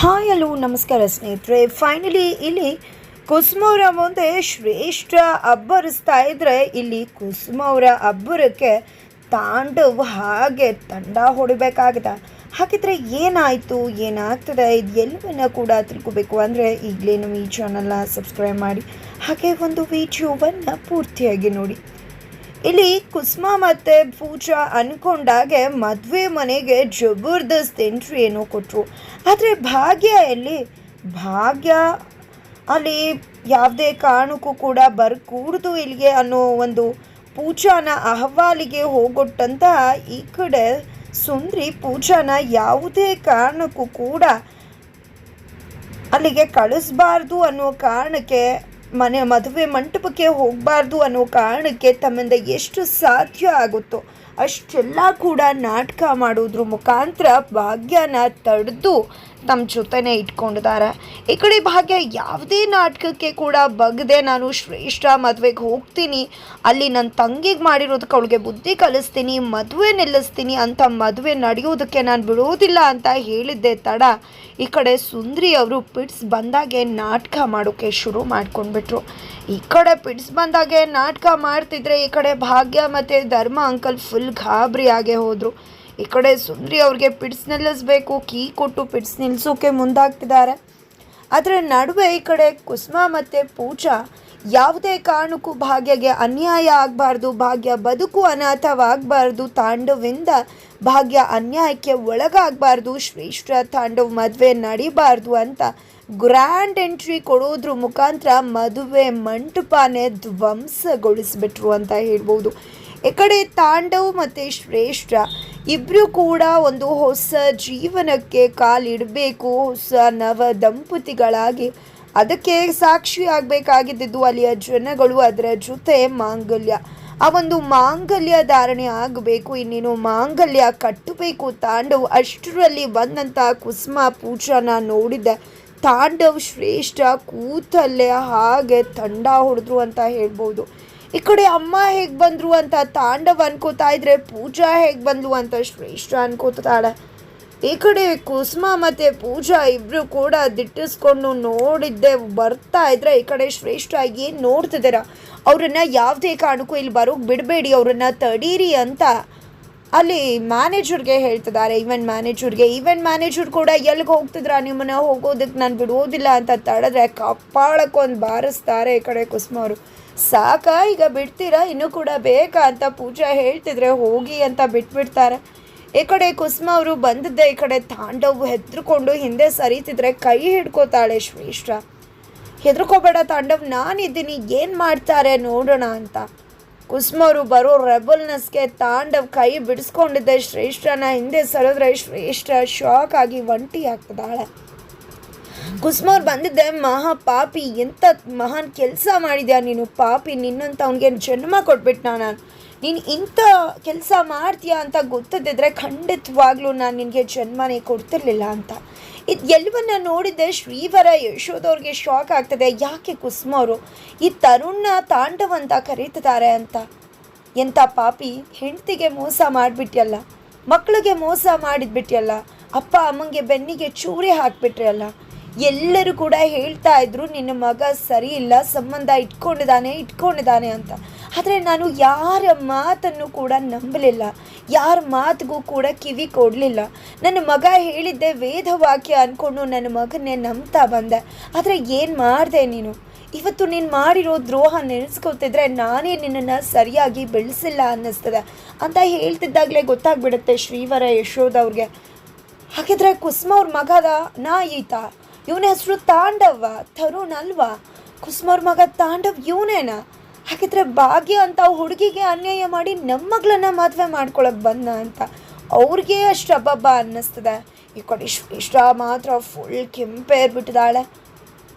Hi, hello, ನಮಸ್ಕಾರ ಸ್ನೇಹಿತರೆ. Finally ಇಲ್ಲಿ ಕುಸುಮವ್ರ ಮುಂದೆ ಶ್ರೇಷ್ಠ ಅಬ್ಬರಿಸ್ತಾ ಇದ್ರೆ ಇಲ್ಲಿ ಕುಸುಮವರ ಅಬ್ಬರಕ್ಕೆ ತಾಂಡವ್ ಹಾಗೆ ತಂಡ ಹೊಡಿಬೇಕಾಗಿದೆ. ಹಾಗಿದ್ರೆ ಏನಾಯಿತು? ಏನಾಗ್ತದೆ? ಇದು ಎಲ್ಲವನ್ನ ಕೂಡ ತಿಳ್ಕೊಬೇಕು ಅಂದರೆ ಈಗಲೇ ನಮ್ಮ ಈ ಚಾನಲ್ನ ಸಬ್ಸ್ಕ್ರೈಬ್ ಮಾಡಿ. ಹಾಗೆ ಒಂದು ವಿಡಿಯೋವನ್ನು ಪೂರ್ತಿಯಾಗಿ ನೋಡಿ. ಇಲ್ಲಿ ಕುಸುಮ ಮತ್ತೆ ಪೂಜಾ ಅನ್ಕೊಂಡಾಗೆ ಮದುವೆ ಮನೆಗೆ ಜಬರ್ದಸ್ತ್ ಎಂಟ್ರಿ ಏನೋ ಕೊಟ್ಟರು ಆದರೆ ಭಾಗ್ಯ ಎಲ್ಲಿ? ಭಾಗ್ಯ ಅಲ್ಲಿ ಯಾವುದೇ ಕಾರಣಕ್ಕೂ ಕೂಡ ಬರ್ಕೂಡ್ದು ಇಲ್ಲಿಗೆ ಅನ್ನೋ ಒಂದು ಪೂಜಾನ ಅಹವಾಲಿಗೆ ಹೋಗೊಟ್ಟಂತ ಈ ಕಡೆ ಸುಂದ್ರಿ ಪೂಜಾನ ಯಾವುದೇ ಕಾರಣಕ್ಕೂ ಕೂಡ ಅಲ್ಲಿಗೆ ಕಳಿಸ್ಬಾರ್ದು ಅನ್ನೋ ಕಾರಣಕ್ಕೆ ಮನೆ ಮದುವೆ ಮಂಟಪಕ್ಕೆ ಹೋಗಬಾರ್ದು ಅನ್ನೋ ಕಾರಣಕ್ಕೆ ತಮ್ಮಿಂದ ಎಷ್ಟು ಸಾಧ್ಯ ಆಗುತ್ತೋ ಅಷ್ಟೆಲ್ಲ ಕೂಡ ನಾಟಕ ಮಾಡೋದ್ರ ಮುಖಾಂತರ ಭಾಗ್ಯನ ತಡೆದು ತಮ್ಮ ಜೊತೆನೇ ಇಟ್ಕೊಂಡಿದ್ದಾರೆ. ಈ ಕಡೆ ಭಾಗ್ಯ ಯಾವುದೇ ನಾಟಕಕ್ಕೆ ಕೂಡ ಬಗ್ದೆ ನಾನು ಶ್ರೇಷ್ಠ ಮದುವೆಗೆ ಹೋಗ್ತೀನಿ. ಅಲ್ಲಿ ನನ್ನ ತಂಗಿಗೆ ಮಾಡಿರೋದಕ್ಕೆ ಅವಳಿಗೆ ಬುದ್ಧಿ ಕಲಿಸ್ತೀನಿ, ಮದುವೆ ನಿಲ್ಲಿಸ್ತೀನಿ ಅಂತ ಮದುವೆ ನಡೆಯೋದಕ್ಕೆ ನಾನು ಬಿಡೋದಿಲ್ಲ ಅಂತ ಹೇಳಿದ್ದೆ ತಡ. ಈ ಕಡೆ ಸುಂದ್ರಿ ಅವರು ಪಿಟ್ಸ್ ಬಂದಾಗೆ ನಾಟಕ ಮಾಡೋಕ್ಕೆ ಶುರು ಮಾಡ್ಕೊಂಡ್ಬಿಟ್ರು. ಈ ಕಡೆ ಪಿಟ್ಸ್ ಬಂದಾಗೆ ನಾಟಕ ಮಾಡ್ತಿದ್ರೆ ಈ ಕಡೆ ಭಾಗ್ಯ ಮತ್ತು ಧರ್ಮ ಅಂಕಲ್ ಫುಲ್ ಗಾಬರಿಯಾಗೆ ಹೋದರು. ಈ ಕಡೆ ಸುಂದ್ರಿ ಅವ್ರಿಗೆ ಪಿಟ್ಸ್ ನಿಲ್ಲಿಸ್ಬೇಕು, ಕೀ ಕೊಟ್ಟು ಪಿಟ್ಸ್ ನಿಲ್ಲಿಸೋಕೆ ಮುಂದಾಗ್ತಿದ್ದಾರೆ. ಅದರ ನಡುವೆ ಈ ಕಡೆ ಕುಸುಮ ಮತ್ತು ಪೂಜಾ ಯಾವುದೇ ಕಾರಣಕ್ಕೂ ಭಾಗ್ಯಗೆ ಅನ್ಯಾಯ ಆಗಬಾರ್ದು, ಭಾಗ್ಯ ಬದುಕು ಅನಾಥವಾಗಬಾರ್ದು, ತಾಂಡವಿಂದ ಭಾಗ್ಯ ಅನ್ಯಾಯಕ್ಕೆ ಒಳಗಾಗಬಾರ್ದು, ಶ್ರೇಷ್ಠ ತಾಂಡವ್ ಮದುವೆ ನಡಿಬಾರ್ದು ಅಂತ ಗ್ರ್ಯಾಂಡ್ ಎಂಟ್ರಿ ಕೊಡೋದ್ರ ಮುಖಾಂತರ ಮದುವೆ ಮಂಟಪನೇ ಧ್ವಂಸಗೊಳಿಸ್ಬಿಟ್ರು ಅಂತ ಹೇಳ್ಬೋದು. ಕಡೆ ತಾಂಡವ್ ಮತ್ತು ಶ್ರೇಷ್ಠ. ಇಬ್ಬರು ಕೂಡ ಒಂದು ಹೊಸ ಜೀವನಕ್ಕೆ ಕಾಲಿಡಬೇಕು, ಹೊಸ ನವ ದಂಪತಿಗಳಾಗಿ. ಅದಕ್ಕೆ ಸಾಕ್ಷಿ ಆಗಬೇಕಾಗಿದ್ದು ಅಲ್ಲಿಯ ಜನಗಳು, ಅದರ ಜೊತೆ ಮಾಂಗಲ್ಯ. ಆ ಒಂದು ಮಾಂಗಲ್ಯ ಧಾರಣೆ ಆಗಬೇಕು, ಇನ್ನೇನು ಮಾಂಗಲ್ಯ ಕಟ್ಟಬೇಕು. ತಾಂಡವ್ ಅಷ್ಟರಲ್ಲಿ ಬಂದಂಥ ಕುಸುಮ ಪೂಜಾನ ನೋಡಿದ್ದೆ. ತಾಂಡವ್ ಶ್ರೇಷ್ಠ ಕೂತಲ್ಲೇ ಹಾಗೆ ತಂಡ ಹೊಡೆದ್ರು ಅಂತ ಹೇಳ್ಬೋದು. ಈ ಕಡೆ ಅಮ್ಮ ಹೇಗೆ ಬಂದ್ರು ಅಂತ ತಾಂಡವ್ ಅನ್ಕೋತಾ ಇದ್ರೆ ಪೂಜಾ ಹೇಗೆ ಬಂದ್ಲು ಅಂತ ಶ್ರೇಷ್ಠ ಅನ್ಕೋತಾಳೆ. ಈ ಕಡೆ ಕುಸುಮ ಮತ್ತು ಪೂಜಾ ಇಬ್ಬರು ಕೂಡ ದಿಟ್ಟಿಸ್ಕೊಂಡು ನೋಡಿದ್ದೆ, ಬರ್ತಾ ಇದ್ರೆ ಈ ಕಡೆ ಶ್ರೇಷ್ಠ ಏನು ನೋಡ್ತಿದ್ದೀರ? ಅವ್ರನ್ನ ಯಾವುದೇ ಕಾರಣಕ್ಕೂ ಇಲ್ಲಿ ಬರೋಕೆ ಬಿಡಬೇಡಿ, ಅವ್ರನ್ನ ತಡೀರಿ ಅಂತ ಅಲ್ಲಿ ಮ್ಯಾನೇಜರ್ಗೆ ಹೇಳ್ತಿದ್ದಾರೆ. ಈವೆಂಟ್ ಮ್ಯಾನೇಜರ್ಗೆ ಈವೆಂಟ್ ಮ್ಯಾನೇಜರ್ ಕೂಡ ಎಲ್ಲಿಗೆ ಹೋಗ್ತಿದ್ರ? ನಿಮ್ಮನ್ನ ಹೋಗೋದಕ್ಕೆ ನಾನು ಬಿಡೋದಿಲ್ಲ ಅಂತ ತಡೆದ್ರೆ ಕಪ್ಪಾಳಕ್ಕೊಂದು ಬಾರಿಸ್ತಾರೆ ಈ ಕಡೆ ಕುಸುಮ ಅವರು. ಸಾಕ, ಈಗ ಬಿಡ್ತೀರಾ? ಇನ್ನೂ ಕೂಡ ಬೇಕಾ ಅಂತ ಪೂಜಾ ಹೇಳ್ತಿದ್ರೆ ಹೋಗಿ ಅಂತ ಬಿಟ್ಬಿಡ್ತಾರೆ. ಈ ಕಡೆ ಕುಸುಮ ಅವರು ಬಂದಿದ್ದೆ, ಈ ಕಡೆ ತಾಂಡವ್ ಹೆದ್ರುಕೊಂಡು ಹಿಂದೆ ಸರಿತಿದ್ರೆ ಕೈ ಹಿಡ್ಕೋತಾಳೆ ಶ್ರೇಷ್ಠ. ಹೆದ್ರಕೋಬೇಡ ತಾಂಡವ್, ನಾನಿದ್ದೀನಿ, ಏನು ಮಾಡ್ತಾರೆ ನೋಡೋಣ ಅಂತ. ಕುಸುಮ ಅವರು ಬರೋ ರೆಬಲ್ನೆಸ್ಗೆ ತಾಂಡವ್ ಕೈ ಬಿಡಿಸ್ಕೊಂಡಿದ್ದೆ, ಶ್ರೇಷ್ಠನ ಹಿಂದೆ ಸರಿದ್ರೆ ಶ್ರೇಷ್ಠ ಶಾಕ್ ಆಗಿ ಒಂಟಿ ಆಗ್ತದಾಳೆ ಕುಸುಮ ಅವ್ರು ಬಂದಿದ್ದೆ, ಮಹಾ ಪಾಪಿ ಎಂಥ ಮಹಾನ್ ಕೆಲಸ ಮಾಡಿದ್ಯಾ ನೀನು? ಪಾಪಿ, ನಿನ್ನಂತ ಅವನಿಗೆ ಜನ್ಮ ಕೊಟ್ಬಿಟ್ನಾ ನಾನು. ನೀನು ಇಂಥ ಕೆಲಸ ಮಾಡ್ತೀಯಾ ಅಂತ ಗೊತ್ತದಿದ್ರೆ ಖಂಡಿತವಾಗ್ಲೂ ನಾನು ನಿನಗೆ ಜನ್ಮನೇ ಕೊಡ್ತಿರ್ಲಿಲ್ಲ ಅಂತ. ಇದು ಎಲ್ಲವನ್ನ ನೋಡಿದ್ದೆ, ಶ್ರೀವರ ಯಶೋದವ್ರಿಗೆ ಶಾಕ್ ಆಗ್ತದೆ. ಯಾಕೆ ಕುಸುಮ ಅವರು ಈ ತರುಣ ತಾಂಡವ ಅಂತ ಕರೀತಿದ್ದಾರೆ ಅಂತ. ಎಂಥ ಪಾಪಿ, ಹೆಂಡತಿಗೆ ಮೋಸ ಮಾಡಿಬಿಟ್ಯಲ್ಲ. ಮಕ್ಕಳಿಗೆ ಮೋಸ ಮಾಡಿದ್ಬಿಟ್ಯಲ್ಲ. ಅಪ್ಪ, ಅಮ್ಮಂಗೆ ಬೆನ್ನಿಗೆ ಚೂರಿ ಹಾಕ್ಬಿಟ್ರಲ್ಲ ಎಲ್ಲರೂ ಕೂಡ ಹೇಳ್ತಾ ಇದ್ರು, ನಿನ್ನ ಮಗ ಸರಿ ಇಲ್ಲ, ಸಂಬಂಧ ಇಟ್ಕೊಂಡಿದ್ದಾನೆ ಇಟ್ಕೊಂಡಿದ್ದಾನೆ ಅಂತ. ಆದರೆ ನಾನು ಯಾರ ಮಾತನ್ನು ಕೂಡ ನಂಬಲಿಲ್ಲ. ಯಾರ ಮಾತಿಗೂ ಕೂಡ ಕಿವಿ ಕೊಡಲಿಲ್ಲ. ನನ್ನ ಮಗ ಹೇಳಿದ್ದೆ ವೇದವಾಕ್ಯ ಅಂದ್ಕೊಂಡು ನನ್ನ ಮಗನ್ನೇ ನಂಬ್ತಾ ಬಂದೆ. ಆದರೆ ಏನು ಮಾಡಿದೆ ನೀನು? ಇವತ್ತು ನೀನು ಮಾಡಿರೋ ದ್ರೋಹ ನೆನೆಸ್ಕೊತಿದ್ರೆ ನಾನೇ ನಿನ್ನನ್ನು ಸರಿಯಾಗಿ ಬೆಳೆಸಿಲ್ಲ ಅನ್ನಿಸ್ತದೆ ಅಂತ ಹೇಳ್ತಿದ್ದಾಗಲೇ ಗೊತ್ತಾಗ್ಬಿಡುತ್ತೆ ಶ್ರೀವರ ಯಶೋದವ್ರಿಗೆ ಹಾಗಿದ್ರೆ ಕುಸುಮ ಅವ್ರ ಮಗದ ನಾ ಈತ. ಇವನ ಹೆಸರು ತಾಂಡವ, ತರುಣ್ ಅಲ್ವಾ? ಕುಸುಮ ಅವ್ರ ಮಗ ತಾಂಡವ್ ಇವನೇನ? ಹಾಗಿದ್ರೆ ಭಾಗ್ಯ ಅಂತ ಹುಡುಗಿಗೆ ಅನ್ಯಾಯ ಮಾಡಿ ನಮ್ಮ ಮಗಳನ್ನ ಮದುವೆ ಮಾಡ್ಕೊಳಕ್ಕೆ ಬಂದ ಅಂತ ಅವ್ರಿಗೆ ಅಷ್ಟು ಹಬ್ಬಬ್ಬ ಅನ್ನಿಸ್ತದೆ. ಈ ಕಡೆ ಇಷ್ಟ ಮಾತ್ರ ಫುಲ್ ಕೆಂಪೇರ್ಬಿಟ್ಟಿದ್ದಾಳೆ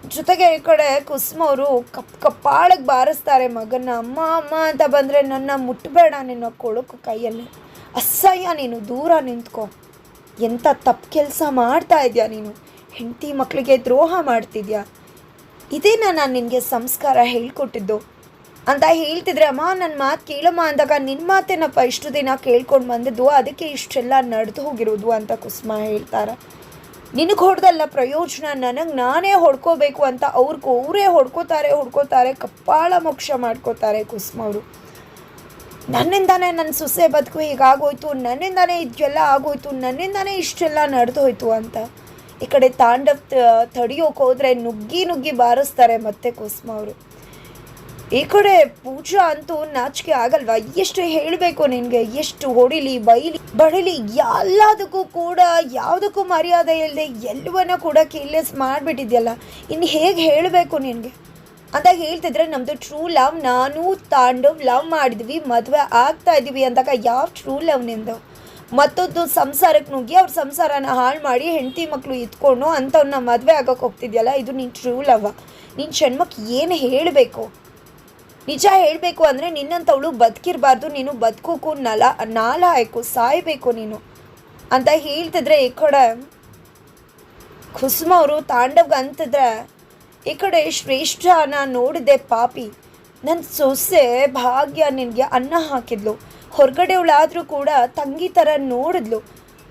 ಜೊತೆಗೆ ಈ ಕಡೆ ಕುಸುಮ ಅವರು ಕಪ್ ಕಪ್ಪಾಳಕ್ಕೆ ಬಾರಿಸ್ತಾರೆ ಮಗನ ಅಮ್ಮ ಅಮ್ಮ ಅಂತ ಬಂದರೆ ನನ್ನ ಮುಟ್ಟಬೇಡ ನಿನ್ನ ಕೊಳಕು ಕೈಯಲ್ಲಿ. ಅಸಹ್ಯ ನೀನು, ದೂರ ನಿಂತ್ಕೊ. ಎಂಥ ತಪ್ಪು ಕೆಲಸ ಮಾಡ್ತಾ ಇದೆಯಾ ನೀನು? ಹೆಂಡತಿ ಮಕ್ಕಳಿಗೆ ದ್ರೋಹ ಮಾಡ್ತಿದ್ಯಾ? ಇದೇನ ನಾನು ನಿನಗೆ ಸಂಸ್ಕಾರ ಹೇಳ್ಕೊಟ್ಟಿದ್ದು? ಅಂತ ಹೇಳ್ತಿದ್ರೆ, ಅಮ್ಮ ನನ್ನ ಮಾತು ಕೇಳಮ್ಮ ಅಂದಾಗ ನಿನ್ನ ಮಾತೇನಪ್ಪ ಇಷ್ಟು ದಿನ ಕೇಳ್ಕೊಂಡು ಬಂದಿದ್ದು ಅದಕ್ಕೆ ಇಷ್ಟೆಲ್ಲ ನಡೆದು ಹೋಗಿರೋದು ಅಂತ ಕುಸುಮ ಹೇಳ್ತಾರೆ. ನಿನಗೆ ಹೊಡೆದಲ್ಲ ಪ್ರಯೋಜನ? ನನಗೆ ನಾನೇ ಹೊಡ್ಕೋಬೇಕು ಅಂತ ಅವ್ರಿಗೂ ಅವರೇ ಹೊಡ್ಕೋತಾರೆ ಹೊಡ್ಕೋತಾರೆ, ಕಪ್ಪಾಳ ಮೋಕ್ಷ ಮಾಡ್ಕೋತಾರೆ ಕುಸುಮ ಅವರು. ನನ್ನಿಂದಾನೇ ನನ್ನ ಸೊಸೆ ಬದುಕು ಹೀಗಾಗೋಯ್ತು, ನನ್ನಿಂದಾನೇ ಇದೆಲ್ಲ ಆಗೋಯ್ತು, ನನ್ನಿಂದಾನೇ ಇಷ್ಟೆಲ್ಲ ನಡೆದು ಹೋಯ್ತು ಅಂತ. ಈ ಕಡೆ ತಾಂಡವ್ ತಡಿಯೋಕೆ ಹೋದ್ರೆ ನುಗ್ಗಿ ನುಗ್ಗಿ ಬಾರಿಸ್ತಾರೆ ಮತ್ತೆ ಕುಸುಮ ಅವರು. ಈ ಕಡೆ ಪೂಜಾ ಅಂತೂ ನಾಚಿಕೆ ಆಗಲ್ವಾ? ಎಷ್ಟು ಹೇಳಬೇಕು ನಿನಗೆ? ಎಷ್ಟು ಹೊಡಿಲಿ, ಬೈಲಿ, ಬಡಿಲಿ, ಎಲ್ಲದಕ್ಕೂ ಕೂಡ ಯಾವುದಕ್ಕೂ ಮರ್ಯಾದೆ ಇಲ್ಲದೆ ಎಲ್ಲವನ್ನ ಕೂಡ ಕೇರ್ಲೆಸ್ ಮಾಡಿಬಿಟ್ಟಿದ್ಯಲ್ಲ? ಇನ್ನು ಹೇಗೆ ಹೇಳಬೇಕು ನಿನಗೆ? ಅಂತ ಹೇಳ್ತಿದ್ರೆ ನಮ್ಮದು ಟ್ರೂ ಲವ್ ನಾನು ತಾಂಡವ್ ಲವ್ ಮಾಡಿದ್ವಿ, ಮದುವೆ ಆಗ್ತಾ ಇದ್ದೀವಿ ಅಂದಾಗ ಯಾವ ಟ್ರೂ ಲವ್ ನಿಂದು? ಮತ್ತೊಂದು ಸಂಸಾರಕ್ಕೆ ನುಗ್ಗಿ ಅವ್ರ ಸಂಸಾರನ ಹಾಳು ಮಾಡಿ ಹೆಂಡತಿ ಮಕ್ಕಳು ಇದ್ಕೊಂಡು ಅಂಥವ್ನ ಮದುವೆ ಆಗೋಕೆ ಹೋಗ್ತಿದ್ಯಲ್ಲ, ಇದು ನೀನು ಟ್ರೂ ಲವ್ ನಿನ್ನ ಜನ್ಮಕ್ಕೆ ಏನು ಹೇಳಬೇಕು? ನಿಜ ಹೇಳಬೇಕು ಅಂದರೆ ನಿನ್ನಂಥವಳು ಬದುಕಿರಬಾರ್ದು, ನೀನು ಬದುಕೋಕು ನಲ, ನಾಲ ಆಯ್ಕು ಸಾಯಬೇಕು ನೀನು. ಅಂತ ಹೇಳ್ತಿದ್ರೆ ಈ ಕಡೆ ಕುಸುಮ ಅವರು ತಾಂಡವ್ಗೆ ಅಂತಿದ್ರೆ, ಈ ಕಡೆ ಶ್ರೇಷ್ಠನ ನೋಡಿದೆ ಪಾಪಿ. ನನ್ನ ಸೊಸೆ ಭಾಗ್ಯ ನಿನಗೆ ಅನ್ನ ಹಾಕಿದ್ಲು. ಹೊರಗಡೆವಳಾದರೂ ಕೂಡ ತಂಗಿ ಥರ ನೋಡಿದ್ಲು.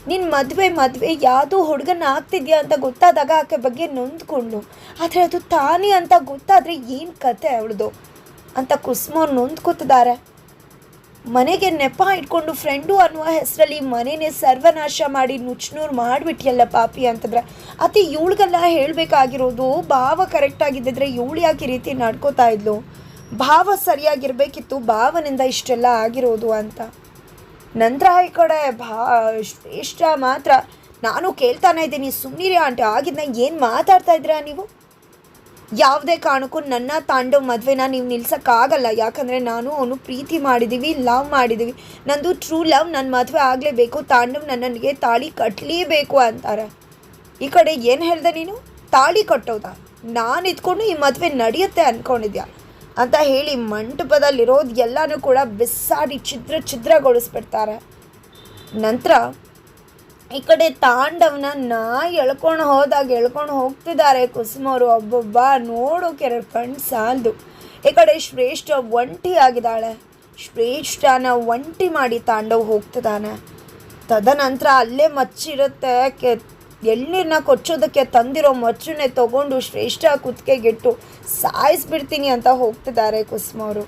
ನಿನ್ನ ಮದುವೆ ಮದುವೆ, ಯಾವುದೋ ಹುಡುಗನ ಆಗ್ತಿದ್ಯಾ ಅಂತ ಗೊತ್ತಾದಾಗ ಆಕೆ ಬಗ್ಗೆ ನೊಂದ್ಕೊಂಡು ಆದರೆ ಅದು ತಾನೇ ಅಂತ ಗೊತ್ತಾದರೆ ಏನು ಕತೆ ಅವಳದು? ಅಂತ ಕುಸ್ಮವ್ರು ನೊಂದ್ಕೊತಿದ್ದಾರೆ. ಮನೆಗೆ ನೆಪ ಇಟ್ಕೊಂಡು ಫ್ರೆಂಡು ಅನ್ನುವ ಹೆಸರಲ್ಲಿ ಮನೆನೇ ಸರ್ವನಾಶ ಮಾಡಿ ನುಚ್ಚುನೂರು ಮಾಡಿಬಿಟ್ಟಿಯಲ್ಲ ಪಾಪಿ ಅಂತಂದ್ರೆ. ಅತಿ ಇವಳಿಗೆಲ್ಲ ಹೇಳಬೇಕಾಗಿರೋದು, ಭಾವ ಕರೆಕ್ಟಾಗಿದ್ದಿದ್ರೆ ಇವಳು ಯಾಕೆ ರೀತಿ ನಡ್ಕೋತಾ ಇದ್ಲು? ಭಾವ ಸರಿಯಾಗಿರಬೇಕಿತ್ತು, ಭಾವನಿಂದ ಇಷ್ಟೆಲ್ಲ ಆಗಿರೋದು ಅಂತ. ನಂತರ ಈ ಕಡೆ ಭಾ, ಇಷ್ಟ ಮಾತ್ರ. ನಾನು ಕೇಳ್ತಾನೆ ಇದ್ದೀನಿ ಸುಮ್ಮನಿರಿ ಆಂಟಿ, ಆಗಿದ್ನ ಏನು ಮಾತಾಡ್ತಾ ಇದ್ದೀರಾ ನೀವು? ಯಾವುದೇ ಕಾರಣಕ್ಕೂ ನನ್ನ ತಾಂಡವ ಮದುವೆನ ನೀವು ನಿಲ್ಸೋಕ್ಕಾಗಲ್ಲ. ಯಾಕಂದರೆ ನಾನು ಅವನು ಪ್ರೀತಿ ಮಾಡಿದ್ದೀವಿ ಲವ್ ಮಾಡಿದ್ದೀವಿ ನಂದು ಟ್ರೂ ಲವ್ ನನ್ನ ಮದುವೆ ಆಗಲೇಬೇಕು, ತಾಂಡವ್ ನನಗೆ ತಾಳಿ ಕಟ್ಟಲೇಬೇಕು ಅಂತಾರೆ. ಈ ಕಡೆ ಏನು ಹೇಳ್ದೆ ನೀನು? ತಾಳಿ ಕಟ್ಟೋದಾ? ನಾನು ಇದ್ಕೊಂಡು ಈ ಮದುವೆ ನಡೆಯುತ್ತೆ ಅಂದ್ಕೊಂಡಿದ್ಯಾ ಅಂತ ಹೇಳಿ ಮಂಟಪದಲ್ಲಿರೋದು ಎಲ್ಲನೂ ಕೂಡ ಬಿಸಾಡಿ ಛಿದ್ರ ಛಿದ್ರಗೊಳಿಸ್ಬಿಡ್ತಾರೆ. ನಂತರ ಈ ಕಡೆ ತಾಂಡವನ ನಾ ಎಳ್ಕೊಂಡು ಹೋದಾಗ ಎಳ್ಕೊಂಡು ಹೋಗ್ತಿದ್ದಾರೆ ಕುಸುಮವರು ಒಬ್ಬೊಬ್ಬ ನೋಡೋಕೆ ಎರಡು ಕಣ್ಣು ಸಾಲದು. ಈ ಕಡೆ ಶ್ರೇಷ್ಠ ಒಂಟಿ ಆಗಿದ್ದಾಳೆ. ಶ್ರೇಷ್ಠನ ಒಂಟಿ ಮಾಡಿ ತಾಂಡವ್ ಹೋಗ್ತಿದ್ದಾನೆ. ತದನಂತರ ಅಲ್ಲೇ ಮಚ್ಚಿರುತ್ತೆ ಕೆ ಎಳ್ನೀರನ್ನ ಕೊಚ್ಚೋದಕ್ಕೆ ತಂದಿರೋ ಮಚ್ಚುನೆ ತಗೊಂಡು ಶ್ರೇಷ್ಠ ಕುತ್ತಿಗೆಗೆಟ್ಟು ಸಾಯಿಸ್ಬಿಡ್ತೀನಿ ಅಂತ ಹೋಗ್ತಿದ್ದಾರೆ ಕುಸುಮವರು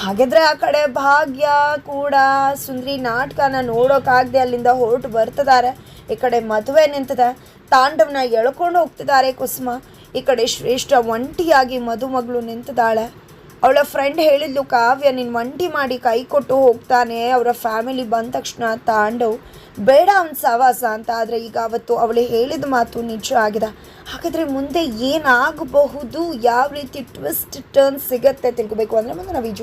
ಹಾಗಿದ್ರೆ ಆ ಕಡೆ ಭಾಗ್ಯ ಕೂಡ ಸುಂದ್ರಿ ನಾಟಕನ ನೋಡೋಕ್ಕಾಗದೆ ಅಲ್ಲಿಂದ ಹೊರಟು ಬರ್ತಿದ್ದಾರೆ. ಈ ಕಡೆ ಮದುವೆ ನಿಂತಿದೆ. ತಾಂಡವನ ಎಳ್ಕೊಂಡು ಹೋಗ್ತಿದ್ದಾರೆ ಕುಸುಮ. ಈ ಕಡೆ ಶ್ರೇಷ್ಠ ಒಂಟಿಯಾಗಿ ಮದುಮಗಳು ನಿಂತಿದ್ದಾಳೆ. ಅವಳ ಫ್ರೆಂಡ್ ಹೇಳಿದ್ಲು, ಕಾವ್ಯ ನಿನ್ನ ಒಂಟಿ ಮಾಡಿ ಕೈ ಕೊಟ್ಟು ಹೋಗ್ತಾನೆ. ಅವರ ಫ್ಯಾಮಿಲಿ ಬಂದ ತಕ್ಷಣ ತಾಂಡವ್, ಬೇಡ ಅವ್ನ ಸವಾಸ ಅಂತ. ಆದರೆ ಈಗ ಅವತ್ತು ಅವಳು ಹೇಳಿದ ಮಾತು ನಿಜ ಆಗಿದೆ. ಹಾಗಾದರೆ ಮುಂದೆ ಏನಾಗಬಹುದು? ಯಾವ ರೀತಿ ಟ್ವಿಸ್ಟ್ ಟರ್ನ್ ಸಿಗತ್ತೆ ತಿಳ್ಕೊಬೇಕು. ಅಂದರೆ ಮುಂದೆ ನಾವು ಈ